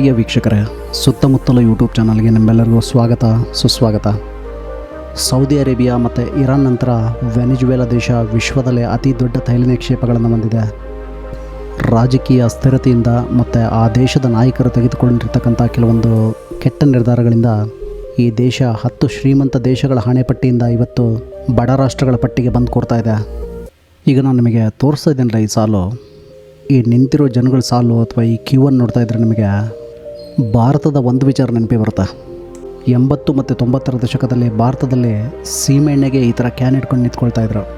ಪ್ರಿಯ ವೀಕ್ಷಕರೇ, ಸುತ್ತಮುತ್ತಲ ಯೂಟ್ಯೂಬ್ ಚಾನಲ್ಗೆ ನಿಮ್ಮೆಲ್ಲರಿಗೂ ಸ್ವಾಗತ, ಸುಸ್ವಾಗತ. ಸೌದಿ ಅರೇಬಿಯಾ ಮತ್ತು ಇರಾನ್ ನಂತರ ವೆನಿಜುವೆಲಾ ದೇಶ ವಿಶ್ವದಲ್ಲೇ ಅತಿ ದೊಡ್ಡ ತೈಲ ನಿಕ್ಷೇಪಗಳನ್ನು ಹೊಂದಿದೆ. ರಾಜಕೀಯ ಅಸ್ಥಿರತೆಯಿಂದ ಮತ್ತು ಆ ದೇಶದ ನಾಯಕರು ತೆಗೆದುಕೊಂಡಿರ್ತಕ್ಕಂಥ ಕೆಲವೊಂದು ಕೆಟ್ಟ ನಿರ್ಧಾರಗಳಿಂದ ಈ ದೇಶ ಹತ್ತು ಶ್ರೀಮಂತ ದೇಶಗಳ ಹಣೆಪಟ್ಟಿಯಿಂದ ಇವತ್ತು ಬಡ ರಾಷ್ಟ್ರಗಳ ಪಟ್ಟಿಗೆ ಬಂದು ಕೊಡ್ತಾ ಇದೆ. ಈಗ ನಾನು ನಿಮಗೆ ತೋರಿಸ್ತಾ ಇದ್ದೀನಲ್ಲ ಈ ಸಾಲು? ಈ ನಿಂತಿರೋ ಜನಗಳ ಸಾಲು ಅಥವಾ ಈ ಕ್ಯೂವನ್ನು ನೋಡ್ತಾ ಇದ್ರೆ ನಿಮಗೆ ಭಾರತದ ಒಂದು ವಿಚಾರ ನೆನಪಿ ಬರುತ್ತಾ? ಎಂಬತ್ತು ಮತ್ತು ತೊಂಬತ್ತರ ದಶಕದಲ್ಲಿ ಭಾರತದಲ್ಲಿ ಸೀಮೆಎಣ್ಣೆಗೆ ಈ ಥರ ಕ್ಯಾನ್ ಇಟ್ಕೊಂಡು ನಿಂತ್ಕೊಳ್ತಾ ಇದ್ರು.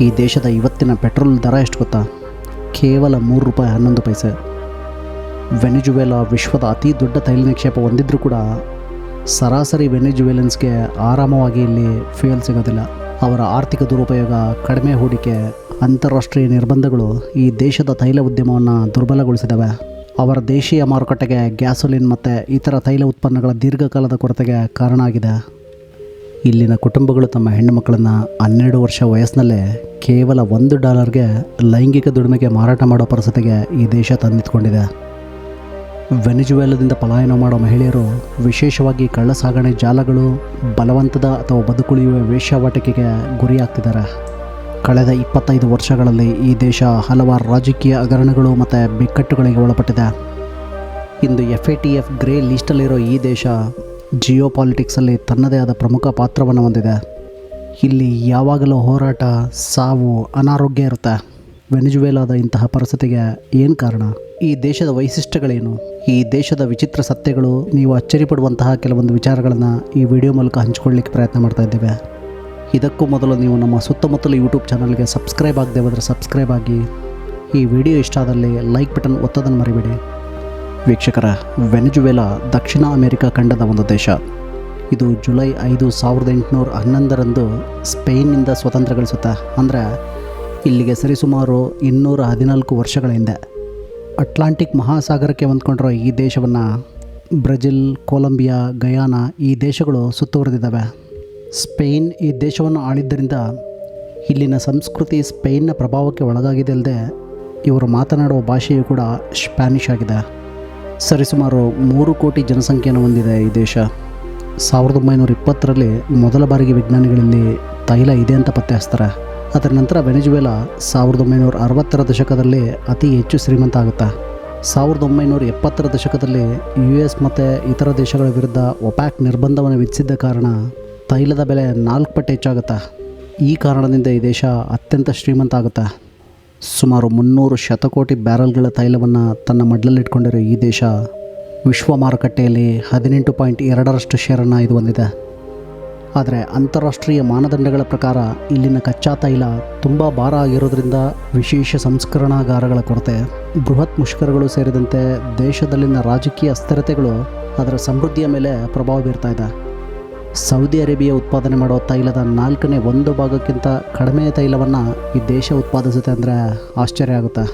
ಈ ದೇಶದ ಇವತ್ತಿನ ಪೆಟ್ರೋಲ್ ದರ ಎಷ್ಟು ಗೊತ್ತಾ? ಕೇವಲ ಮೂರು ರೂಪಾಯಿ ಹನ್ನೊಂದು ಪೈಸೆ. ವೆನಿಜುವೆಲಾ ವಿಶ್ವದ ಅತಿ ದೊಡ್ಡ ತೈಲ ನಿಕ್ಷೇಪ ಹೊಂದಿದ್ರು ಕೂಡ ಸರಾಸರಿ ವೆನಿಜುವೆಲನ್ಸ್ಗೆ ಆರಾಮವಾಗಿ ಇಲ್ಲಿ ಫ್ಯೂಯಲ್ ಸಿಗೋದಿಲ್ಲ. ಅವರ ಆರ್ಥಿಕ ದುರುಪಯೋಗ, ಕಡಿಮೆ ಹೂಡಿಕೆ, ಅಂತಾರಾಷ್ಟ್ರೀಯ ನಿರ್ಬಂಧಗಳು ಈ ದೇಶದ ತೈಲ ಉದ್ಯಮವನ್ನು ದುರ್ಬಲಗೊಳಿಸಿದವೆ. ಅವರ ದೇಶೀಯ ಮಾರುಕಟ್ಟೆಗೆ ಗ್ಯಾಸೋಲಿನ್ ಮತ್ತು ಇತರ ತೈಲ ಉತ್ಪನ್ನಗಳ ದೀರ್ಘಕಾಲದ ಕೊರತೆಗೆ ಕಾರಣ ಆಗಿದೆ. ಇಲ್ಲಿನ ಕುಟುಂಬಗಳು ತಮ್ಮ ಹೆಣ್ಣು ಮಕ್ಕಳನ್ನು ಹನ್ನೆರಡು ವರ್ಷ ವಯಸ್ಸಿನಲ್ಲೇ ಕೇವಲ ಒಂದು ಡಾಲರ್ಗೆ ಲೈಂಗಿಕ ದುಡಿಮೆಗೆ ಮಾರಾಟ ಮಾಡೋ ಪರಿಸ್ಥಿತಿಗೆ ಈ ದೇಶ ತಂದಿತ್ಕೊಂಡಿದೆ ವೆನಿಜುವೆಲದಿಂದ ಪಲಾಯನ ಮಾಡೋ ಮಹಿಳೆಯರು ವಿಶೇಷವಾಗಿ ಕಳ್ಳಸಾಗಣೆ ಜಾಲಗಳು, ಬಲವಂತದ ಅಥವಾ ಬದುಕುಳಿಯುವ ವೇಶ್ಯಾವಾಟಿಕೆಗೆ ಗುರಿಯಾಗ್ತಿದ್ದಾರೆ. ಕಳೆದ ಇಪ್ಪತ್ತೈದು ವರ್ಷಗಳಲ್ಲಿ ಈ ದೇಶ ಹಲವಾರು ರಾಜಕೀಯ ಹಗರಣಗಳು ಮತ್ತು ಬಿಕ್ಕಟ್ಟುಗಳಿಗೆ ಒಳಪಟ್ಟಿದೆ. ಇಂದು F A T F grey ಲಿಸ್ಟಲ್ಲಿರೋ ಈ ದೇಶ ಜಿಯೋ ಪಾಲಿಟಿಕ್ಸಲ್ಲಿ ತನ್ನದೇ ಆದ ಪ್ರಮುಖ ಪಾತ್ರವನ್ನು ಹೊಂದಿದೆ. ಇಲ್ಲಿ ಯಾವಾಗಲೂ ಹೋರಾಟ, ಸಾವು, ಅನಾರೋಗ್ಯ ಇರುತ್ತೆ. ವೆನಿಜುವೆಲಾದ ಇಂತಹ ಪರಿಸ್ಥಿತಿಗೆ ಏನು ಕಾರಣ? ಈ ದೇಶದ ವೈಶಿಷ್ಟ್ಯಗಳೇನು? ಈ ದೇಶದ ವಿಚಿತ್ರ ಸತ್ಯಗಳು, ನೀವು ಅಚ್ಚರಿಪಡುವಂತಹ ಕೆಲವೊಂದು ವಿಚಾರಗಳನ್ನು ಈ ವಿಡಿಯೋ ಮೂಲಕ ಹಂಚಿಕೊಳ್ಳಿಕ್ಕೆ ಪ್ರಯತ್ನ ಮಾಡ್ತಾ ಇದ್ದೇವೆ. ಇದಕ್ಕೂ ಮೊದಲು ನೀವು ನಮ್ಮ ಸುತ್ತಮುತ್ತಲು ಯೂಟ್ಯೂಬ್ ಚಾನಲ್ಗೆ ಸಬ್ಸ್ಕ್ರೈಬ್ ಆಗದೆ ಹೋದರೆ ಸಬ್ಸ್ಕ್ರೈಬ್ ಆಗಿ. ಈ ವಿಡಿಯೋ ಇಷ್ಟ ಆದಲ್ಲಿ ಲೈಕ್ ಬಟನ್ ಒತ್ತೋದನ್ನು ಮರಿಬೇಡಿ. ವೀಕ್ಷಕರ, ವೆನೆಜುವೆಲಾ ದಕ್ಷಿಣ ಅಮೆರಿಕ ಖಂಡದ ಒಂದು ದೇಶ. ಇದು ಜುಲೈ ಐದು ಸಾವಿರದ ಎಂಟುನೂರ ಹನ್ನೊಂದರಂದು ಸ್ಪೇನ್ನಿಂದ ಸ್ವತಂತ್ರ ಗಳಿಸುತ್ತೆ ಅಂದರೆ ಇಲ್ಲಿಗೆ ಸರಿಸುಮಾರು ಇನ್ನೂರ ಹದಿನಾಲ್ಕು ವರ್ಷಗಳ ಹಿಂದೆ. ಅಟ್ಲಾಂಟಿಕ್ ಮಹಾಸಾಗರಕ್ಕೆ ಹೊಂದ್ಕೊಂಡಿರೋ ಈ ದೇಶವನ್ನು ಬ್ರೆಜಿಲ್, ಕೊಲಂಬಿಯಾ, ಗಯಾನಾ ಈ ದೇಶಗಳು ಸುತ್ತುವರೆದಿದ್ದಾವೆ. ಸ್ಪೇನ್ ಈ ದೇಶವನ್ನು ಆಳಿದ್ದರಿಂದ ಇಲ್ಲಿನ ಸಂಸ್ಕೃತಿ ಸ್ಪೇನ್ನ ಪ್ರಭಾವಕ್ಕೆ ಒಳಗಾಗಿದೆ ಅಲ್ಲದೆ ಇವರು ಮಾತನಾಡುವ ಭಾಷೆಯು ಕೂಡ ಸ್ಪ್ಯಾನಿಷ್ ಆಗಿದೆ. ಸರಿಸುಮಾರು ಮೂರು ಕೋಟಿ ಜನಸಂಖ್ಯೆಯನ್ನು ಹೊಂದಿದೆ ಈ ದೇಶ. ಸಾವಿರದ ಒಂಬೈನೂರ ಇಪ್ಪತ್ತರಲ್ಲಿ ಮೊದಲ ಬಾರಿಗೆ ವಿಜ್ಞಾನಿಗಳಲ್ಲಿ ತೈಲ ಇದೆ ಅಂತ ಪತ್ತೆ ಹಚ್ತಾರೆ ಅದರ ನಂತರ ವೆನೆಜುವೆಲಾ ಸಾವಿರದ ಒಂಬೈನೂರ ಅರವತ್ತರ ದಶಕದಲ್ಲಿ ಅತಿ ಹೆಚ್ಚು ಶ್ರೀಮಂತ ಆಗುತ್ತೆ? ಸಾವಿರದ ಒಂಬೈನೂರ ಎಪ್ಪತ್ತರ ದಶಕದಲ್ಲಿ ಯು ಎಸ್ ಮತ್ತು ಇತರ ದೇಶಗಳ ವಿರುದ್ಧ ಒಪ್ಯಾಕ್ ನಿರ್ಬಂಧವನ್ನು ವಿಧಿಸಿದ್ದ ಕಾರಣ ತೈಲದ ಬೆಲೆ ನಾಲ್ಕು ಪಟ್ಟು ಹೆಚ್ಚಾಗುತ್ತಾ? ಈ ಕಾರಣದಿಂದ ಈ ದೇಶ ಅತ್ಯಂತ ಶ್ರೀಮಂತ ಆಗುತ್ತಾ? ಸುಮಾರು ಮುನ್ನೂರು ಶತಕೋಟಿ ಬ್ಯಾರಲ್ಗಳ ತೈಲವನ್ನು ತನ್ನ ಮಡ್ಲಲ್ಲಿಟ್ಕೊಂಡಿರೋ ಈ ದೇಶ ವಿಶ್ವ ಮಾರುಕಟ್ಟೆಯಲ್ಲಿ ಹದಿನೆಂಟು ಪಾಯಿಂಟ್ ಎರಡರಷ್ಟು ಶೇರನ್ನು ಇದು ಹೊಂದಿದೆ. ಆದರೆ ಅಂತಾರಾಷ್ಟ್ರೀಯ ಮಾನದಂಡಗಳ ಪ್ರಕಾರ ಇಲ್ಲಿನ ಕಚ್ಚಾ ತೈಲ ತುಂಬ ಭಾರ ಆಗಿರೋದ್ರಿಂದ ವಿಶೇಷ ಸಂಸ್ಕರಣಾಗಾರಗಳ ಕೊರತೆ. ಬೃಹತ್ ಮುಷ್ಕರಗಳು ಸೇರಿದಂತೆ ದೇಶದಲ್ಲಿನ ರಾಜಕೀಯ ಅಸ್ಥಿರತೆಗಳು ಅದರ ಸಮೃದ್ಧಿಯ ಮೇಲೆ ಪ್ರಭಾವ ಬೀರ್ತಾ ಇದೆ. ಸೌದಿ ಅರೇಬಿಯಾ ಉತ್ಪಾದನೆ ಮಾಡುವ ತೈಲದ ನಾಲ್ಕನೇ ಒಂದು ಭಾಗಕ್ಕಿಂತ ಕಡಿಮೆ ತೈಲವನ್ನು ಈ ದೇಶ ಉತ್ಪಾದಿಸುತ್ತೆ ಅಂದರೆ ಆಶ್ಚರ್ಯ ಆಗುತ್ತೆ.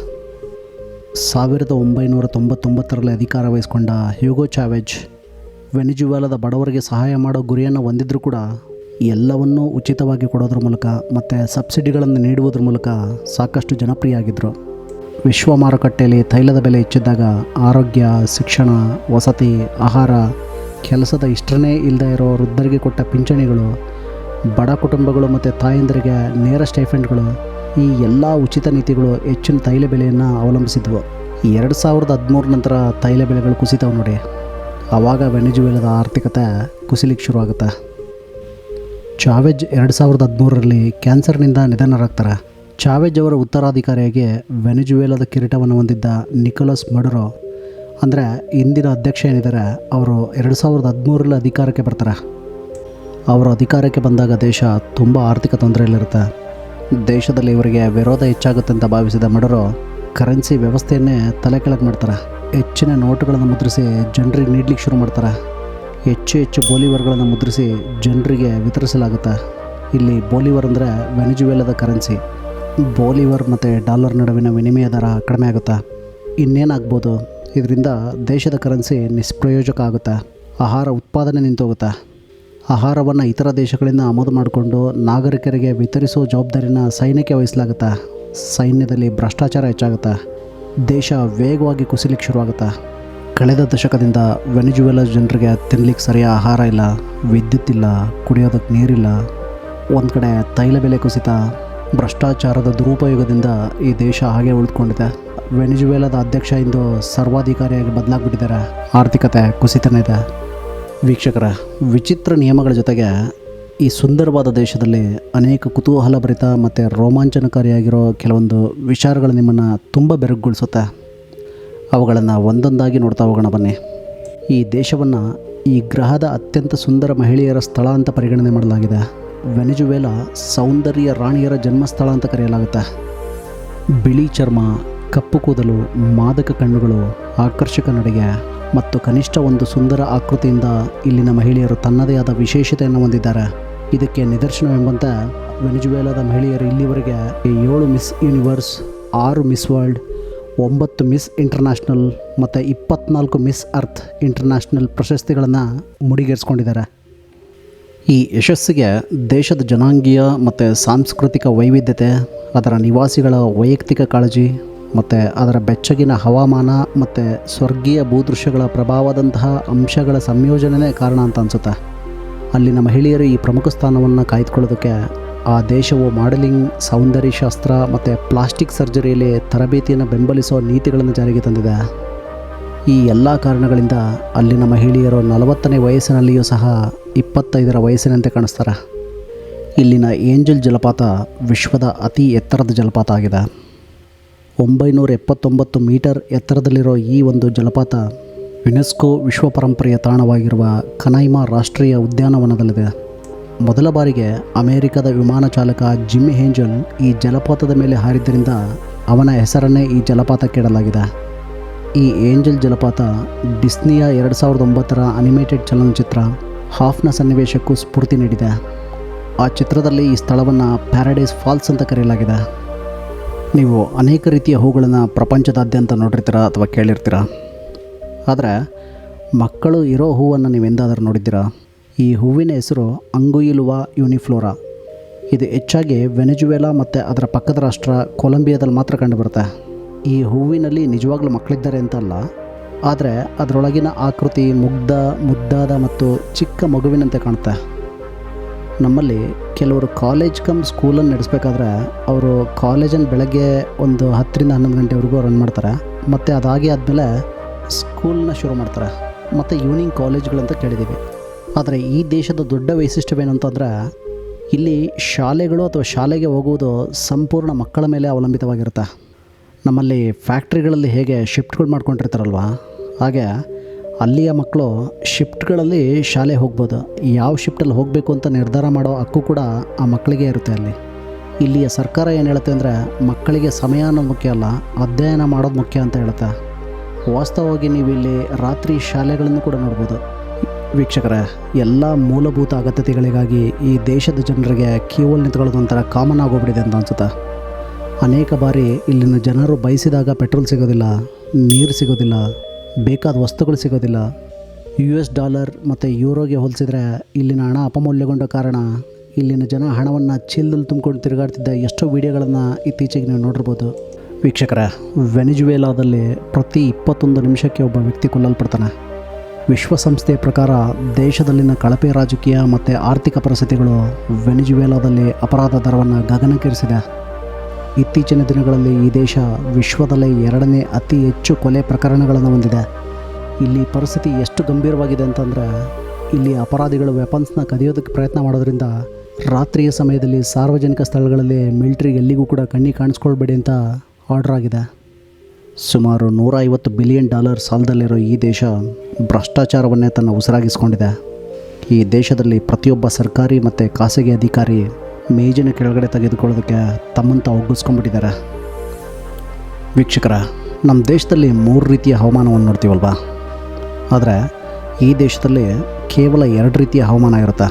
ಸಾವಿರದ ಒಂಬೈನೂರ ತೊಂಬತ್ತೊಂಬತ್ತರಲ್ಲಿ ಅಧಿಕಾರ ವಹಿಸಿಕೊಂಡ ಹ್ಯೂಗೋ ಚಾವೆಜ್, ವೆನಿಜುವೆಲಾದ ಬಡವರಿಗೆ ಸಹಾಯ ಮಾಡೋ ಗುರಿಯನ್ನು ಹೊಂದಿದ್ರೂ ಕೂಡ ಎಲ್ಲವನ್ನೂ ಉಚಿತವಾಗಿ ಕೊಡೋದ್ರ ಮೂಲಕ ಮತ್ತು ಸಬ್ಸಿಡಿಗಳನ್ನು ನೀಡುವುದ್ರ ಮೂಲಕ ಸಾಕಷ್ಟು ಜನಪ್ರಿಯ ಆಗಿದ್ದರು ವಿಶ್ವ ಮಾರುಕಟ್ಟೆಯಲ್ಲಿ ತೈಲದ ಬೆಲೆ ಹೆಚ್ಚಿದ್ದಾಗ ಆರೋಗ್ಯ, ಶಿಕ್ಷಣ, ವಸತಿ, ಆಹಾರ ಕೆಲಸದ ಇಷ್ಟನೇ ಇಲ್ಲದೆ ಇರೋ ವೃದ್ಧರಿಗೆ ಕೊಟ್ಟ ಪಿಂಚಣಿಗಳು, ಬಡ ಕುಟುಂಬಗಳು ಮತ್ತು ತಾಯಂದರಿಗೆ ನೇರ ಸ್ಟೈಫೆಂಡ್ಗಳು ಈ ಎಲ್ಲ ಉಚಿತ ನೀತಿಗಳು ಹೆಚ್ಚಿನ ತೈಲ ಬೆಲೆಯನ್ನು ಅವಲಂಬಿಸಿದ್ವು. ಎರಡು ಸಾವಿರದ ಹದಿಮೂರು ನಂತರ ತೈಲ ಬೆಲೆಗಳು ಕುಸಿತವು ನೋಡಿ. ಆವಾಗ ವೆನೆಜುವೆಲದ ಆರ್ಥಿಕತೆ ಕುಸಿಲಿಕ್ಕೆ ಶುರುವಾಗುತ್ತೆ. ಚಾವೆಜ್ ಎರಡು ಸಾವಿರದ ಹದಿಮೂರರಲ್ಲಿ ಕ್ಯಾನ್ಸರ್ನಿಂದ ನಿಧನರಾಗ್ತಾರೆ. ಚಾವೆಜ್ ಅವರ ಉತ್ತರಾಧಿಕಾರಿಯಾಗಿ ವೆನೆಜುವೆಲದ ಕಿರೀಟವನ್ನು ಹೊಂದಿದ್ದ ನಿಕೋಲಸ್ ಮಡುರೋ ಅಂದರೆ ಇಂದಿನ ಅಧ್ಯಕ್ಷ ಏನಿದ್ದಾರೆ, ಅವರು ಎರಡು ಸಾವಿರದ ಹದಿಮೂರರಲ್ಲಿ ಅಧಿಕಾರಕ್ಕೆ ಬರ್ತಾರೆ. ಅವರು ಅಧಿಕಾರಕ್ಕೆ ಬಂದಾಗ ದೇಶ ತುಂಬ ಆರ್ಥಿಕ ತೊಂದರೆಯಲ್ಲಿರುತ್ತೆ. ದೇಶದಲ್ಲಿ ಇವರಿಗೆ ವಿರೋಧ ಹೆಚ್ಚಾಗುತ್ತೆ ಅಂತ ಭಾವಿಸಿದ ಮಡರು ಕರೆನ್ಸಿ ವ್ಯವಸ್ಥೆಯನ್ನೇ ತಲೆ ಕೆಳಗೆ ಮಾಡ್ತಾರೆ. ಹೆಚ್ಚಿನ ನೋಟುಗಳನ್ನು ಮುದ್ರಿಸಿ ಜನರಿಗೆ ನೀಡಲಿಕ್ಕೆ ಶುರು ಮಾಡ್ತಾರೆ. ಹೆಚ್ಚು ಹೆಚ್ಚು ಬೋಲಿವರ್ಗಳನ್ನು ಮುದ್ರಿಸಿ ಜನರಿಗೆ ವಿತರಿಸಲಾಗುತ್ತೆ. ಇಲ್ಲಿ ಬೋಲಿವರ್ ಅಂದರೆ ವೆನಿಜುವೆಲದ ಕರೆನ್ಸಿ. ಬೋಲಿವರ್ ಮತ್ತು ಡಾಲರ್ ನಡುವಿನ ವಿನಿಮಯ ದರ ಕಡಿಮೆ ಆಗುತ್ತೆ. ಇನ್ನೇನಾಗ್ಬೋದು? ಇದರಿಂದ ದೇಶದ ಕರೆನ್ಸಿ ನಿಷ್ಪ್ರಯೋಜಕ ಆಗುತ್ತೆ. ಆಹಾರ ಉತ್ಪಾದನೆ ನಿಂತೋಗುತ್ತೆ. ಆಹಾರವನ್ನು ಇತರ ದೇಶಗಳಿಂದ ಆಮದು ಮಾಡಿಕೊಂಡು ನಾಗರಿಕರಿಗೆ ವಿತರಿಸುವ ಜವಾಬ್ದಾರಿನ ಸೈನ್ಯಕ್ಕೆ ವಹಿಸಲಾಗುತ್ತೆ. ಸೈನ್ಯದಲ್ಲಿ ಭ್ರಷ್ಟಾಚಾರ ಹೆಚ್ಚಾಗುತ್ತೆ. ದೇಶ ವೇಗವಾಗಿ ಕುಸಿಲಿಕ್ಕೆ ಶುರುವಾಗುತ್ತೆ. ಕಳೆದ ದಶಕದಿಂದ ವೆನಿಜುವೆಲ ಜನರಿಗೆ ತಿನ್ನಲಿಕ್ಕೆ ಸರಿಯಾದ ಆಹಾರ ಇಲ್ಲ. ವಿದ್ಯುತ್ ಇಲ್ಲ. ಕುಡಿಯೋದಕ್ಕೆ ನೀರಿಲ್ಲ. ಒಂದು ಕಡೆ ತೈಲ ಬೆಲೆ ಕುಸಿತ. ಭ್ರಷ್ಟಾಚಾರದ ದುರುಪಯೋಗದಿಂದ ಈ ದೇಶ ಹಾಗೆ ಉಳಿದುಕೊಂಡಿದೆ. ವೆನಿಜುವೆಲಾದ ಅಧ್ಯಕ್ಷ ಇಂದು ಸರ್ವಾಧಿಕಾರಿಯಾಗಿ ಬದಲಾಗ್ಬಿಟ್ಟಿದ್ದಾರೆ. ಆರ್ಥಿಕತೆ ಕುಸಿತನ ಇದೆ ವೀಕ್ಷಕರ, ವಿಚಿತ್ರ ನಿಯಮಗಳ ಜೊತೆಗೆ ಈ ಸುಂದರವಾದ ದೇಶದಲ್ಲಿ ಅನೇಕ ಕುತೂಹಲಭರಿತ ಮತ್ತು ರೋಮಾಂಚನಕಾರಿಯಾಗಿರೋ ಕೆಲವೊಂದು ವಿಚಾರಗಳು ನಿಮ್ಮನ್ನು ತುಂಬ ಬೆರಗುಗೊಳಿಸುತ್ತೆ. ಅವುಗಳನ್ನು ಒಂದೊಂದಾಗಿ ನೋಡ್ತಾ ಹೋಗೋಣ ಬನ್ನಿ. ಈ ದೇಶವನ್ನು ಈ ಗ್ರಹದ ಅತ್ಯಂತ ಸುಂದರ ಮಹಿಳೆಯರ ಸ್ಥಳ ಅಂತ ಪರಿಗಣನೆ ಮಾಡಲಾಗಿದೆ. ವೆನಿಜುವೆಲಾ ಸೌಂದರ್ಯ ರಾಣಿಯರ ಜನ್ಮಸ್ಥಳ ಅಂತ ಕರೆಯಲಾಗುತ್ತೆ. ಬಿಳಿ ಚರ್ಮ ಕಪ್ಪು ಕೂದಲು, ಮಾದಕ ಕಣ್ಣುಗಳು, ಆಕರ್ಷಕ ನಡಿಗೆ ಮತ್ತು ಕನಿಷ್ಠ ಒಂದು ಸುಂದರ ಆಕೃತಿಯಿಂದ ಇಲ್ಲಿನ ಮಹಿಳೆಯರು ತನ್ನದೇ ಆದ ವಿಶೇಷತೆಯನ್ನು ಹೊಂದಿದ್ದಾರೆ. ಇದಕ್ಕೆ ನಿದರ್ಶನವೆಂಬಂತೆ ವೆನಿಜುವೆಲಾದ ಮಹಿಳೆಯರು ಇಲ್ಲಿವರೆಗೆ ಏಳು ಮಿಸ್ ಯೂನಿವರ್ಸ್, ಆರು ಮಿಸ್ ವರ್ಲ್ಡ್, ಒಂಬತ್ತು ಮಿಸ್ ಇಂಟರ್ನ್ಯಾಷನಲ್ ಮತ್ತು ಇಪ್ಪತ್ನಾಲ್ಕು ಮಿಸ್ ಅರ್ತ್ ಇಂಟರ್ನ್ಯಾಷನಲ್ ಪ್ರಶಸ್ತಿಗಳನ್ನು ಮುಡಿಗೇರಿಸ್ಕೊಂಡಿದ್ದಾರೆ. ಈ ಯಶಸ್ಸಿಗೆ ದೇಶದ ಜನಾಂಗೀಯ ಮತ್ತು ಸಾಂಸ್ಕೃತಿಕ ವೈವಿಧ್ಯತೆ, ಅದರ ನಿವಾಸಿಗಳ ವೈಯಕ್ತಿಕ ಕಾಳಜಿ ಮತ್ತು ಅದರ ಬೆಚ್ಚಗಿನ ಹವಾಮಾನ ಮತ್ತು ಸ್ವರ್ಗೀಯ ಭೂದೃಶ್ಯಗಳ ಪ್ರಭಾವದಂತಹ ಅಂಶಗಳ ಸಂಯೋಜನೆಯೇ ಕಾರಣ ಅಂತ ಅನಿಸುತ್ತೆ. ಅಲ್ಲಿನ ಮಹಿಳೆಯರು ಈ ಪ್ರಮುಖ ಸ್ಥಾನವನ್ನು ಕಾಯ್ದುಕೊಳ್ಳೋದಕ್ಕೆ ಆ ದೇಶವು ಮಾಡೆಲಿಂಗ್ ಸೌಂದರ್ಯ ಶಾಸ್ತ್ರ ಮತ್ತು ಪ್ಲಾಸ್ಟಿಕ್ ಸರ್ಜರಿಯಲ್ಲಿ ತರಬೇತಿಯನ್ನು ಬೆಂಬಲಿಸೋ ನೀತಿಗಳನ್ನು ಜಾರಿಗೆ ತಂದಿದೆ. ಈ ಎಲ್ಲ ಕಾರಣಗಳಿಂದ ಅಲ್ಲಿನ ಮಹಿಳೆಯರು ನಲವತ್ತನೇ ವಯಸ್ಸಿನಲ್ಲಿಯೂ ಸಹ ಇಪ್ಪತ್ತೈದರ ವಯಸ್ಸಿನಂತೆ ಕಾಣಿಸ್ತಾರೆ. ಇಲ್ಲಿನ ಏಂಜಲ್ ಜಲಪಾತ ವಿಶ್ವದ ಅತಿ ಎತ್ತರದ ಜಲಪಾತ ಆಗಿದೆ. ಒಂಬೈನೂರ ಎಪ್ಪತ್ತೊಂಬತ್ತು ಮೀಟರ್ ಎತ್ತರದಲ್ಲಿರೋ ಈ ಒಂದು ಜಲಪಾತ ಯುನೆಸ್ಕೋ ವಿಶ್ವ ಪರಂಪರೆಯ ತಾಣವಾಗಿರುವ ಕನೈಮಾ ರಾಷ್ಟ್ರೀಯ ಉದ್ಯಾನವನದಲ್ಲಿದೆ. ಮೊದಲ ಬಾರಿಗೆ ಅಮೆರಿಕದ ವಿಮಾನ ಚಾಲಕ ಜಿಮ್ಮಿ ಹೇಂಜಲ್ ಈ ಜಲಪಾತದ ಮೇಲೆ ಹಾರಿದ್ದರಿಂದ ಅವನ ಹೆಸರನ್ನೇ ಈ ಜಲಪಾತಕ್ಕೆ ಇಡಲಾಗಿದೆ. ಈ ಏಂಜಲ್ ಜಲಪಾತ ಡಿಸ್ನಿಯ ಎರಡು ಸಾವಿರದ ಒಂಬತ್ತರ ಅನಿಮೇಟೆಡ್ ಚಲನಚಿತ್ರ ಹಾಫ್ನ ಸನ್ನಿವೇಶಕ್ಕೂ ಸ್ಫೂರ್ತಿ ನೀಡಿದೆ. ಆ ಚಿತ್ರದಲ್ಲಿ ಈ ಸ್ಥಳವನ್ನು ಪ್ಯಾರಡೈಸ್ ಫಾಲ್ಸ್ ಅಂತ ಕರೆಯಲಾಗಿದೆ. ನೀವು ಅನೇಕ ರೀತಿಯ ಹೂಗಳನ್ನು ಪ್ರಪಂಚದಾದ್ಯಂತ ನೋಡಿರ್ತೀರ ಅಥವಾ ಕೇಳಿರ್ತೀರ? ಆದರೆ ಮಕ್ಕಳು ಇರೋ ಹೂವನ್ನು ನೀವೆಂದಾದರೂ ನೋಡಿದ್ದೀರಾ? ಈ ಹೂವಿನ ಹೆಸರು ಅಂಗುಯಿಲುವ ಯೂನಿಫ್ಲೋರಾ. ಇದು ಹೆಚ್ಚಾಗಿ ವೆನೆಜುವೆಲಾ ಮತ್ತು ಅದರ ಪಕ್ಕದ ರಾಷ್ಟ್ರ ಕೊಲಂಬಿಯಾದಲ್ಲಿ ಮಾತ್ರ ಕಂಡುಬರುತ್ತೆ. ಈ ಹೂವಿನಲ್ಲಿ ನಿಜವಾಗ್ಲೂ ಮಕ್ಕಳಿದ್ದಾರೆ ಅಂತ ಅಲ್ಲ, ಆದರೆ ಅದರೊಳಗಿನ ಆಕೃತಿ ಮುಗ್ಧ, ಮುದ್ದಾದ ಮತ್ತು ಚಿಕ್ಕ ಮಗುವಿನಂತೆ ಕಾಣುತ್ತೆ. ನಮ್ಮಲ್ಲಿ ಕೆಲವರು ಕಾಲೇಜ್ ಕಮ್ ಸ್ಕೂಲನ್ನು ನಡೆಸಬೇಕಾದ್ರೆ ಅವರು ಕಾಲೇಜನ್ನು ಬೆಳಗ್ಗೆ ಒಂದು ಹತ್ತರಿಂದ ಹನ್ನೊಂದು ಗಂಟೆವರೆಗೂ ರನ್ ಮಾಡ್ತಾರೆ. ಮತ್ತು ಅದಾಗಿ ಆದಮೇಲೆ ಸ್ಕೂಲ್ನ ಶುರು ಮಾಡ್ತಾರೆ. ಮತ್ತು ಈವ್ನಿಂಗ್ ಕಾಲೇಜ್ಗಳಂತ ಕೇಳಿದ್ದೀವಿ ಆದರೆ ಈ ದೇಶದ ದೊಡ್ಡ ವೈಶಿಷ್ಟ್ಯವೇನಂತಂದರೆ ಇಲ್ಲಿ ಶಾಲೆಗಳು ಅಥವಾ ಶಾಲೆಗೆ ಹೋಗುವುದು ಸಂಪೂರ್ಣ ಮಕ್ಕಳ ಮೇಲೆ ಅವಲಂಬಿತವಾಗಿರುತ್ತೆ. ನಮ್ಮಲ್ಲಿ ಫ್ಯಾಕ್ಟ್ರಿಗಳಲ್ಲಿ ಹೇಗೆ ಶಿಫ್ಟ್ಗಳು ಮಾಡ್ಕೊಂಡಿರ್ತಾರಲ್ವ? ಹಾಗೆ ಅಲ್ಲಿಯ ಮಕ್ಕಳು ಶಿಫ್ಟ್ಗಳಲ್ಲಿ ಶಾಲೆ ಹೋಗ್ಬೋದು. ಯಾವ ಶಿಫ್ಟಲ್ಲಿ ಹೋಗಬೇಕು ಅಂತ ನಿರ್ಧಾರ ಮಾಡೋ ಹಕ್ಕು ಕೂಡ ಆ ಮಕ್ಕಳಿಗೆ ಇರುತ್ತೆ ಅಲ್ಲಿ. ಇಲ್ಲಿಯ ಸರ್ಕಾರ ಏನು ಹೇಳುತ್ತೆ ಅಂದರೆ, ಮಕ್ಕಳಿಗೆ ಸಮಯ ಅನ್ನೋದು ಮುಖ್ಯ ಅಲ್ಲ, ಅಧ್ಯಯನ ಮಾಡೋದು ಮುಖ್ಯ ಅಂತ ಹೇಳುತ್ತೆ. ವಾಸ್ತವವಾಗಿ ನೀವು ಇಲ್ಲಿ ರಾತ್ರಿ ಶಾಲೆಗಳನ್ನು ಕೂಡ ನೋಡ್ಬೋದು. ವೀಕ್ಷಕರೇ, ಎಲ್ಲ ಮೂಲಭೂತ ಅಗತ್ಯತೆಗಳಿಗಾಗಿ ಈ ದೇಶದ ಜನರಿಗೆ ಕ್ಯೂವಲ್ಲಿ ನಿಂತ್ಕೊಳ್ಳೋದು ಒಂಥರ ಕಾಮನ್ ಆಗೋಗ್ಬಿಟ್ಟಿದೆ ಅಂತ ಅನ್ಸುತ್ತೆ. ಅನೇಕ ಬಾರಿ ಇಲ್ಲಿನ ಜನರು ಬಯಸಿದಾಗ ಪೆಟ್ರೋಲ್ ಸಿಗೋದಿಲ್ಲ, ನೀರು ಸಿಗೋದಿಲ್ಲ ಬೇಕಾದ ವಸ್ತುಗಳು ಸಿಗೋದಿಲ್ಲ. ಯು ಎಸ್ ಡಾಲರ್ ಮತ್ತು ಯೂರೋಗೆ ಹೋಲಿಸಿದ್ರೆ ಇಲ್ಲಿನ ಹಣ ಅಪಮೌಲ್ಯಗೊಂಡ ಕಾರಣ ಇಲ್ಲಿನ ಜನ ಹಣವನ್ನು ಚೀಲದಲ್ಲಿ ತುಂಬಿಕೊಂಡು ತಿರುಗಾಡ್ತಿದ್ದ ಎಷ್ಟೋ ವಿಡಿಯೋಗಳನ್ನು ಇತ್ತೀಚೆಗೆ ನೀವು ನೋಡಿರ್ಬೋದು. ವೀಕ್ಷಕರ, ವೆನಿಜುವೆಲಾದಲ್ಲಿ ಪ್ರತಿ ಇಪ್ಪತ್ತೊಂದು ನಿಮಿಷಕ್ಕೆ ಒಬ್ಬ ವ್ಯಕ್ತಿ ಕೊಲ್ಲಲ್ಪಡ್ತಾನೆ. ವಿಶ್ವಸಂಸ್ಥೆಯ ಪ್ರಕಾರ ದೇಶದಲ್ಲಿನ ಕಳಪೆ ರಾಜಕೀಯ ಮತ್ತು ಆರ್ಥಿಕ ಪರಿಸ್ಥಿತಿಗಳು ವೆನಿಜುವೆಲಾದಲ್ಲಿ ಅಪರಾಧ ದರವನ್ನು ಗಗನಕ್ಕೇರಿಸಿದೆ. ಇತ್ತೀಚಿನ ದಿನಗಳಲ್ಲಿ ಈ ದೇಶ ವಿಶ್ವದಲ್ಲೇ ಎರಡನೇ ಅತಿ ಹೆಚ್ಚು ಕೊಲೆ ಪ್ರಕರಣಗಳನ್ನು ಹೊಂದಿದೆ. ಇಲ್ಲಿ ಪರಿಸ್ಥಿತಿ ಎಷ್ಟು ಗಂಭೀರವಾಗಿದೆ ಅಂತಂದರೆ, ಇಲ್ಲಿ ಅಪರಾಧಿಗಳು ವೆಪನ್ಸ್ನ ಕದಿಯೋದಕ್ಕೆ ಪ್ರಯತ್ನ ಮಾಡೋದ್ರಿಂದ ರಾತ್ರಿಯ ಸಮಯದಲ್ಲಿ ಸಾರ್ವಜನಿಕ ಸ್ಥಳಗಳಲ್ಲಿ ಮಿಲ್ಟ್ರಿ ಎಲ್ಲಿಗೂ ಕೂಡ ಕಣ್ಣಿ ಕಾಣಿಸ್ಕೊಳ್ಬೇಡಿ ಅಂತ ಆರ್ಡರ್ ಆಗಿದೆ. ಸುಮಾರು ನೂರ ಐವತ್ತು ಬಿಲಿಯನ್ ಡಾಲರ್ ಸಾಲದಲ್ಲಿರೋ ಈ ದೇಶ ಭ್ರಷ್ಟಾಚಾರವನ್ನೇ ತನ್ನ ಉಸಿರಾಗಿಸ್ಕೊಂಡಿದೆ. ಈ ದೇಶದಲ್ಲಿ ಪ್ರತಿಯೊಬ್ಬ ಸರ್ಕಾರಿ ಮತ್ತು ಖಾಸಗಿ ಅಧಿಕಾರಿ ಮೇಜಿನ ಕೆಳಗಡೆ ತೆಗೆದುಕೊಳ್ಳೋದಕ್ಕೆ ತಮ್ಮಂತ ಒಗ್ಗಿಸ್ಕೊಂಡ್ಬಿಟ್ಟಿದ್ದಾರೆ. ವೀಕ್ಷಕರ, ನಮ್ಮ ದೇಶದಲ್ಲಿ ಮೂರು ರೀತಿಯ ಹವಾಮಾನವನ್ನು ನೋಡ್ತೀವಲ್ವಾ? ಆದರೆ ಈ ದೇಶದಲ್ಲಿ ಕೇವಲ ಎರಡು ರೀತಿಯ ಹವಾಮಾನ ಇರುತ್ತೆ.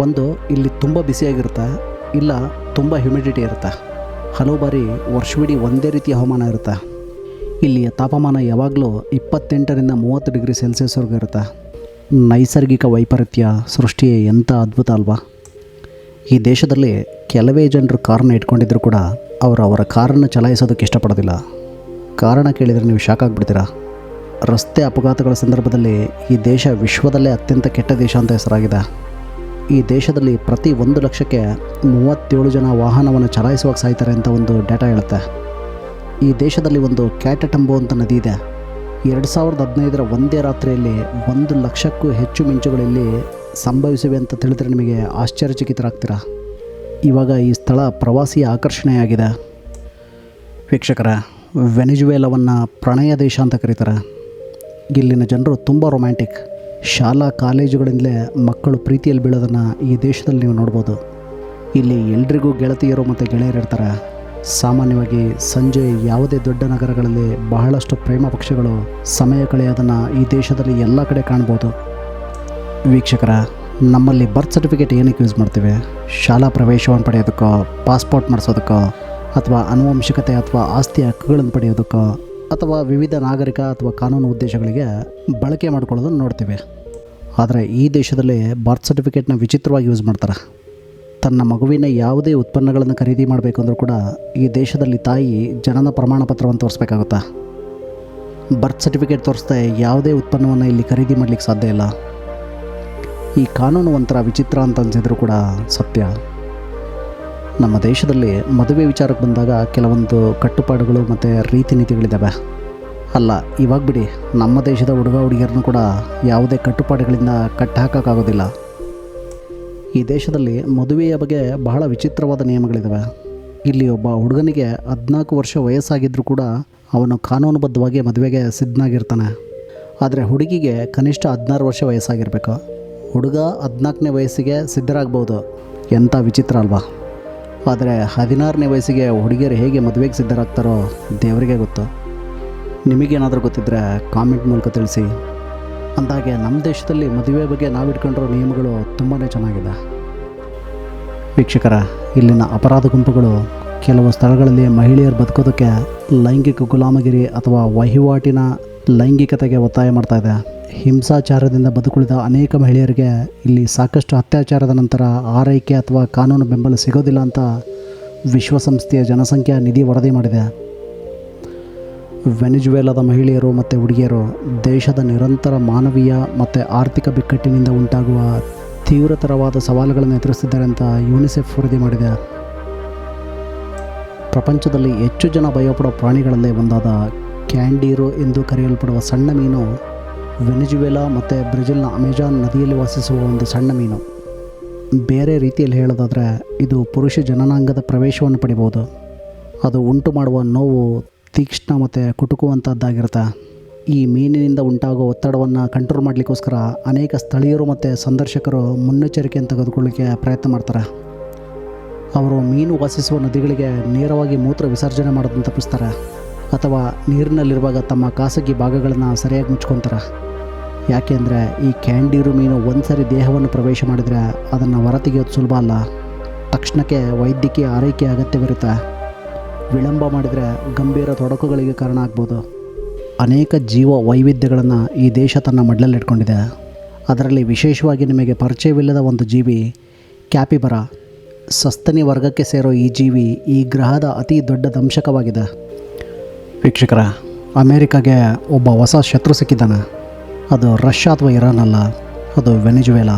ಒಂದು, ಇಲ್ಲಿ ತುಂಬ ಬಿಸಿಯಾಗಿರುತ್ತೆ, ಇಲ್ಲ ತುಂಬ ಹ್ಯುಮಿಡಿಟಿ ಇರುತ್ತೆ. ಹಲವು ಬಾರಿ ವರ್ಷವಿಡೀ ಒಂದೇ ರೀತಿಯ ಹವಾಮಾನ ಇರುತ್ತೆ. ಇಲ್ಲಿಯ ತಾಪಮಾನ ಯಾವಾಗಲೂ ಇಪ್ಪತ್ತೆಂಟರಿಂದ ಮೂವತ್ತು ಡಿಗ್ರಿ ಸೆಲ್ಸಿಯಸ್ವರೆಗೂ ಇರುತ್ತೆ. ನೈಸರ್ಗಿಕ ವೈಪರೀತ್ಯ ಸೃಷ್ಟಿ ಎಂಥ ಅದ್ಭುತ ಅಲ್ವಾ? ಈ ದೇಶದಲ್ಲಿ ಕೆಲವೇ ಜನರು ಕಾರನ್ನು ಇಟ್ಕೊಂಡಿದ್ರು ಕೂಡ ಅವರು ಅವರ ಕಾರನ್ನು ಚಲಾಯಿಸೋದಕ್ಕೆ ಇಷ್ಟಪಡೋದಿಲ್ಲ. ಕಾರಣ ಕೇಳಿದರೆ ನೀವು ಶಾಕ್ ಆಗಿಬಿಡ್ತೀರಾ? ರಸ್ತೆ ಅಪಘಾತಗಳ ಸಂದರ್ಭದಲ್ಲಿ ಈ ದೇಶ ವಿಶ್ವದಲ್ಲೇ ಅತ್ಯಂತ ಕೆಟ್ಟ ದೇಶ ಅಂತ ಹೆಸರಾಗಿದೆ. ಈ ದೇಶದಲ್ಲಿ ಪ್ರತಿ ಒಂದು ಲಕ್ಷಕ್ಕೆ ಮೂವತ್ತೇಳು ಜನ ವಾಹನವನ್ನು ಚಲಾಯಿಸುವಾಗ ಸಾಯ್ತಾರೆ ಅಂತ ಒಂದು ಡೇಟಾ ಹೇಳುತ್ತೆ. ಈ ದೇಶದಲ್ಲಿ ಒಂದು ಕ್ಯಾಟಟಂಬೋ ಅಂತ ನದಿ ಇದೆ. ಎರಡು ಸಾವಿರದ ಹದಿನೈದರ ಒಂದೇ ರಾತ್ರಿಯಲ್ಲಿ ಒಂದು ಲಕ್ಷಕ್ಕೂ ಹೆಚ್ಚು ಮಿಂಚುಗಳಲ್ಲಿ ಸಂಭವಿಸಿವೆ ಅಂತ ತಿಳಿದ್ರೆ ನಿಮಗೆ ಆಶ್ಚರ್ಯಚಕಿತರಾಗ್ತೀರಾ? ಇವಾಗ ಈ ಸ್ಥಳ ಪ್ರವಾಸಿ ಆಕರ್ಷಣೆಯಾಗಿದೆ. ವೀಕ್ಷಕರ, ವೆನಿಜುವೇಲವನ್ನು ಪ್ರಣಯ ದೇಶ ಅಂತ ಕರೀತಾರೆ. ಇಲ್ಲಿನ ಜನರು ತುಂಬ ರೊಮ್ಯಾಂಟಿಕ್ ಶಾಲಾ ಕಾಲೇಜುಗಳಿಂದಲೇ ಮಕ್ಕಳು ಪ್ರೀತಿಯಲ್ಲಿ ಬೀಳೋದನ್ನು ಈ ದೇಶದಲ್ಲಿ ನೀವು ನೋಡ್ಬೋದು. ಇಲ್ಲಿ ಎಲ್ರಿಗೂ ಗೆಳತಿಯರು ಮತ್ತು ಗೆಳೆಯರಿರ್ತಾರೆ ಸಾಮಾನ್ಯವಾಗಿ ಸಂಜೆ ಯಾವುದೇ ದೊಡ್ಡ ನಗರಗಳಲ್ಲಿ ಬಹಳಷ್ಟು ಪ್ರೇಮ ಪಕ್ಷಗಳು ಸಮಯ ಕಳೆಯೋದನ್ನು ಈ ದೇಶದಲ್ಲಿ ಎಲ್ಲ ಕಡೆ ಕಾಣ್ಬೋದು. ವೀಕ್ಷಕರ, ನಮ್ಮಲ್ಲಿ ಬರ್ತ್ ಸರ್ಟಿಫಿಕೇಟ್ ಏನಕ್ಕೆ ಯೂಸ್ ಮಾಡ್ತೀವಿ? ಶಾಲಾ ಪ್ರವೇಶವನ್ನು ಪಡೆಯೋದಕ್ಕೋ ಪಾಸ್ಪೋರ್ಟ್ ಮಾಡಿಸೋದಕ್ಕೋ, ಅಥವಾ ಅನುವಂಶಿಕತೆ ಅಥವಾ ಆಸ್ತಿ ಹಕ್ಕುಗಳನ್ನು ಪಡೆಯೋದಕ್ಕೋ, ಅಥವಾ ವಿವಿಧ ನಾಗರಿಕ ಅಥವಾ ಕಾನೂನು ಉದ್ದೇಶಗಳಿಗೆ ಬಳಕೆ ಮಾಡ್ಕೊಳ್ಳೋದನ್ನು ನೋಡ್ತೀವಿ. ಆದರೆ ಈ ದೇಶದಲ್ಲಿ ಬರ್ತ್ ಸರ್ಟಿಫಿಕೇಟ್ನ ವಿಚಿತ್ರವಾಗಿ ಯೂಸ್ ಮಾಡ್ತಾರೆ. ತನ್ನ ಮಗುವಿನ ಯಾವುದೇ ಉತ್ಪನ್ನಗಳನ್ನು ಖರೀದಿ ಮಾಡಬೇಕು ಅಂದರೂ ಕೂಡ ಈ ದೇಶದಲ್ಲಿ ತಾಯಿ ಜನನ ಪ್ರಮಾಣ ಪತ್ರವನ್ನು ತೋರಿಸ್ಬೇಕಾಗುತ್ತಾ. ಬರ್ತ್ ಸರ್ಟಿಫಿಕೇಟ್ ತೋರಿಸ್ದೆ ಯಾವುದೇ ಉತ್ಪನ್ನವನ್ನು ಇಲ್ಲಿ ಖರೀದಿ ಮಾಡಲಿಕ್ಕೆ ಸಾಧ್ಯ ಇಲ್ಲ. ಈ ಕಾನೂನು ಒಂಥರ ವಿಚಿತ್ರ ಅಂತ ಅನ್ಸಿದ್ರು ಕೂಡ ಸತ್ಯ. ನಮ್ಮ ದೇಶದಲ್ಲಿ ಮದುವೆ ವಿಚಾರಕ್ಕೆ ಬಂದಾಗ ಕೆಲವೊಂದು ಕಟ್ಟುಪಾಡುಗಳು ಮತ್ತು ರೀತಿ ನೀತಿಗಳಿದ್ದಾವೆ ಅಲ್ಲ, ಇವಾಗ ಬಿಡಿ, ನಮ್ಮ ದೇಶದ ಹುಡುಗ ಹುಡುಗಿಯರನ್ನು ಕೂಡ ಯಾವುದೇ ಕಟ್ಟುಪಾಡುಗಳಿಂದ ಕಟ್ಟಾಕೋಕ್ಕಾಗೋದಿಲ್ಲ ಈ ದೇಶದಲ್ಲಿ ಮದುವೆಯ ಬಗ್ಗೆ ಬಹಳ ವಿಚಿತ್ರವಾದ ನಿಯಮಗಳಿದ್ದಾವೆ ಇಲ್ಲಿ ಒಬ್ಬ ಹುಡುಗನಿಗೆ ಹದಿನಾಲ್ಕು ವರ್ಷ ವಯಸ್ಸಾಗಿದ್ದರೂ ಕೂಡ ಅವನು ಕಾನೂನುಬದ್ಧವಾಗಿ ಮದುವೆಗೆ ಸಿದ್ಧನಾಗಿರ್ತಾನೆ. ಆದರೆ ಹುಡುಗಿಗೆ ಕನಿಷ್ಠ ಹದಿನಾರು ವರ್ಷ ವಯಸ್ಸಾಗಿರಬೇಕು. ಹುಡುಗ ಹದಿನಾಲ್ಕನೇ ವಯಸ್ಸಿಗೆ ಸಿದ್ಧರಾಗ್ಬೋದು. ಎಂಥ ವಿಚಿತ್ರ ಅಲ್ವಾ? ಆದರೆ ಹದಿನಾರನೇ ವಯಸ್ಸಿಗೆ ಹುಡುಗಿಯರು ಹೇಗೆ ಮದುವೆಗೆ ಸಿದ್ಧರಾಗ್ತಾರೋ ದೇವರಿಗೆ ಗೊತ್ತು. ನಿಮಗೇನಾದರೂ ಗೊತ್ತಿದ್ದರೆ ಕಾಮೆಂಟ್ ಮೂಲಕ ತಿಳಿಸಿ. ಅಂದಾಗೆ ನಮ್ಮ ದೇಶದಲ್ಲಿ ಮದುವೆ ಬಗ್ಗೆ ನಾವು ಇಟ್ಕೊಂಡಿರೋ ನಿಯಮಗಳು ತುಂಬಾ ಚೆನ್ನಾಗಿದೆ. ವೀಕ್ಷಕರ, ಇಲ್ಲಿನ ಅಪರಾಧ ಗುಂಪುಗಳು ಕೆಲವು ಸ್ಥಳಗಳಲ್ಲಿ ಮಹಿಳೆಯರು ಬದುಕೋದಕ್ಕೆ ಲೈಂಗಿಕ ಗುಲಾಮಗಿರಿ ಅಥವಾ ವಹಿವಾಟಿನ ಲೈಂಗಿಕತೆಗೆ ಒತ್ತಾಯ ಮಾಡ್ತಾ ಇದೆ. ಹಿಂಸಾಚಾರದಿಂದ ಬದುಕುಳಿದ ಅನೇಕ ಮಹಿಳೆಯರಿಗೆ ಇಲ್ಲಿ ಸಾಕಷ್ಟು ಅತ್ಯಾಚಾರದ ನಂತರ ಆರೈಕೆ ಅಥವಾ ಕಾನೂನು ಬೆಂಬಲ ಸಿಗೋದಿಲ್ಲ ಅಂತ ವಿಶ್ವಸಂಸ್ಥೆಯ ಜನಸಂಖ್ಯಾ ನಿಧಿ ವರದಿ ಮಾಡಿದೆ. ವೆನಿಜುವೆಲಾದ ಮಹಿಳೆಯರು ಮತ್ತು ಹುಡುಗಿಯರು ದೇಶದ ನಿರಂತರ ಮಾನವೀಯ ಮತ್ತು ಆರ್ಥಿಕ ಬಿಕ್ಕಟ್ಟಿನಿಂದ ಉಂಟಾಗುವ ತೀವ್ರತರವಾದ ಸವಾಲುಗಳನ್ನು ಎದುರಿಸಿದ್ದಾರೆ ಅಂತ ಯುನಿಸೆಫ್ ವರದಿ ಮಾಡಿದೆ. ಪ್ರಪಂಚದಲ್ಲಿ ಹೆಚ್ಚು ಜನ ಭಯಪಡುವ ಪ್ರಾಣಿಗಳಲ್ಲೇ ಒಂದಾದ ಕ್ಯಾಂಡೀರು ಎಂದು ಕರೆಯಲ್ಪಡುವ ಸಣ್ಣ ಮೀನು ವೆನಿಜುವೆಲಾ ಮತ್ತು ಬ್ರೆಜಿಲ್ನ ಅಮೆಜಾನ್ ನದಿಯಲ್ಲಿ ವಾಸಿಸುವ ಒಂದು ಸಣ್ಣ ಮೀನು. ಬೇರೆ ರೀತಿಯಲ್ಲಿ ಹೇಳೋದಾದರೆ, ಇದು ಪುರುಷ ಜನನಾಂಗದ ಪ್ರವೇಶವನ್ನು ಪಡಿಬೋದು. ಅದು ಉಂಟು ಮಾಡುವ ನೋವು ತೀಕ್ಷ್ಣ ಮತ್ತು ಕುಟುಕುವಂಥದ್ದಾಗಿರುತ್ತೆ ಈ ಮೀನಿನಿಂದ ಉಂಟಾಗುವ ಒತ್ತಡವನ್ನು ಕಂಟ್ರೋಲ್ ಮಾಡಲಿಕ್ಕೋಸ್ಕರ ಅನೇಕ ಸ್ಥಳೀಯರು ಮತ್ತು ಸಂದರ್ಶಕರು ಮುನ್ನೆಚ್ಚರಿಕೆಯನ್ನು ತೆಗೆದುಕೊಳ್ಳಿಕ್ಕೆ ಪ್ರಯತ್ನ ಮಾಡ್ತಾರೆ. ಅವರು ಮೀನು ವಾಸಿಸುವ ನದಿಗಳಿಗೆ ನೇರವಾಗಿ ಮೂತ್ರ ವಿಸರ್ಜನೆ ಮಾಡೋದನ್ನು ತಪ್ಪಿಸ್ತಾರೆ. ಅಥವಾ ನೀರಿನಲ್ಲಿರುವಾಗ ತಮ್ಮ ಖಾಸಗಿ ಭಾಗಗಳನ್ನು ಸರಿಯಾಗಿ ಮುಚ್ಕೊತಾರೆ? ಯಾಕೆಂದರೆ ಈ ಕ್ಯಾಂಡೀರು ಮೀನು ಒಂದು ಸರಿ ದೇಹವನ್ನು ಪ್ರವೇಶ ಮಾಡಿದರೆ ಅದನ್ನು ಹೊರತೆಗೆಯೋದು ಸುಲಭ ಅಲ್ಲ. ತಕ್ಷಣಕ್ಕೆ ವೈದ್ಯಕೀಯ ಆರೈಕೆ ಅಗತ್ಯವಿರುತ್ತೆ ವಿಳಂಬ ಮಾಡಿದರೆ ಗಂಭೀರ ತೊಡಕುಗಳಿಗೆ ಕಾರಣ ಆಗ್ಬೋದು. ಅನೇಕ ಜೀವ ವೈವಿಧ್ಯಗಳನ್ನು ಈ ದೇಶ ತನ್ನ ಮಡ್ಲಲ್ಲಿಟ್ಕೊಂಡಿದೆ ಅದರಲ್ಲಿ ವಿಶೇಷವಾಗಿ ನಿಮಗೆ ಪರಿಚಯವಿಲ್ಲದ ಒಂದು ಜೀವಿ, ಕ್ಯಾಪಿಬರ. ಸಸ್ತನಿ ವರ್ಗಕ್ಕೆ ಸೇರೋ ಈ ಜೀವಿ ಈ ಗ್ರಹದ ಅತಿ ದೊಡ್ಡ ದಂಶಕವಾಗಿದೆ. ವೀಕ್ಷಕರ, ಅಮೇರಿಕಾಗೆ ಒಬ್ಬ ಹೊಸ ಶತ್ರು ಸಿಕ್ಕಿದ್ದಾನೆ. ಅದು ರಷ್ಯಾ ಅಥವಾ ಇರಾನ್ ಅಲ್ಲ, ಅದು ವೆನೆಜುವೆಲಾ.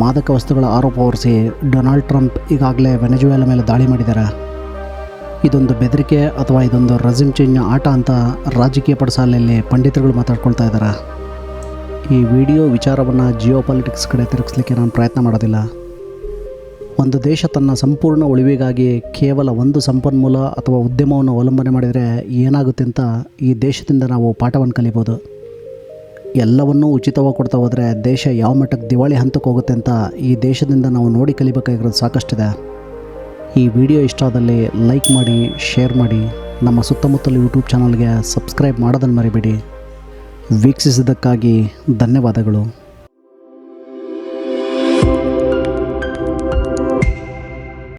ಮಾದಕ ವಸ್ತುಗಳ ಆರೋಪ ಹೊರಿಸಿ ಡೊನಾಲ್ಡ್ ಟ್ರಂಪ್ ಈಗಾಗಲೇ ವೆನೆಜುವೆಲಾ ಮೇಲೆ ದಾಳಿ ಮಾಡಿದ್ದಾರೆ. ಇದೊಂದು ಬೆದರಿಕೆ ಅಥವಾ ಇದೊಂದು ರಜಿಮ್ ಚೇಂಜ್ ಆಟ ಅಂತ ರಾಜಕೀಯ ಪಡಸಾಲೆಯಲ್ಲಿ ಪಂಡಿತರುಗಳು ಮಾತಾಡ್ಕೊಳ್ತಾ ಇದ್ದಾರೆ. ಈ ವಿಡಿಯೋ ವಿಚಾರವನ್ನು ಜಿಯೋ ಪಾಲಿಟಿಕ್ಸ್ ಕಡೆ ತಿರುಗಿಸ್ಲಿಕ್ಕೆ ನಾನು ಪ್ರಯತ್ನ ಮಾಡೋದಿಲ್ಲ. ಒಂದು ದೇಶ ತನ್ನ ಸಂಪೂರ್ಣ ಉಳಿವಿಗಾಗಿ ಕೇವಲ ಒಂದು ಸಂಪನ್ಮೂಲ ಅಥವಾ ಉದ್ಯಮವನ್ನು ಅವಲಂಬನೆ ಮಾಡಿದರೆ ಏನಾಗುತ್ತೆ ಅಂತ ಈ ದೇಶದಿಂದ ನಾವು ಪಾಠವನ್ನು ಕಲಿಬೋದು. ಎಲ್ಲವನ್ನೂ ಉಚಿತವಾಗಿ ಕೊಡ್ತಾ ಹೋದರೆ ದೇಶ ಯಾವ ಮಟ್ಟಕ್ಕೆ ದಿವಾಳಿ ಹಂತಕ್ಕೆ ಹೋಗುತ್ತೆ ಅಂತ ಈ ದೇಶದಿಂದ ನಾವು ನೋಡಿ ಕಲಿಬೇಕಾಗಿರೋದು ಸಾಕಷ್ಟಿದೆ. ಈ ವಿಡಿಯೋ ಇಷ್ಟ ಆದಲ್ಲಿ ಲೈಕ್ ಮಾಡಿ, ಶೇರ್ ಮಾಡಿ, ನಮ್ಮ ಸುತ್ತಮುತ್ತಲು ಯೂಟ್ಯೂಬ್ ಚಾನಲ್ಗೆ ಸಬ್ಸ್ಕ್ರೈಬ್ ಮಾಡೋದನ್ನು ಮರಿಬೇಡಿ. ವೀಕ್ಷಿಸಿದ್ದಕ್ಕಾಗಿ ಧನ್ಯವಾದಗಳು.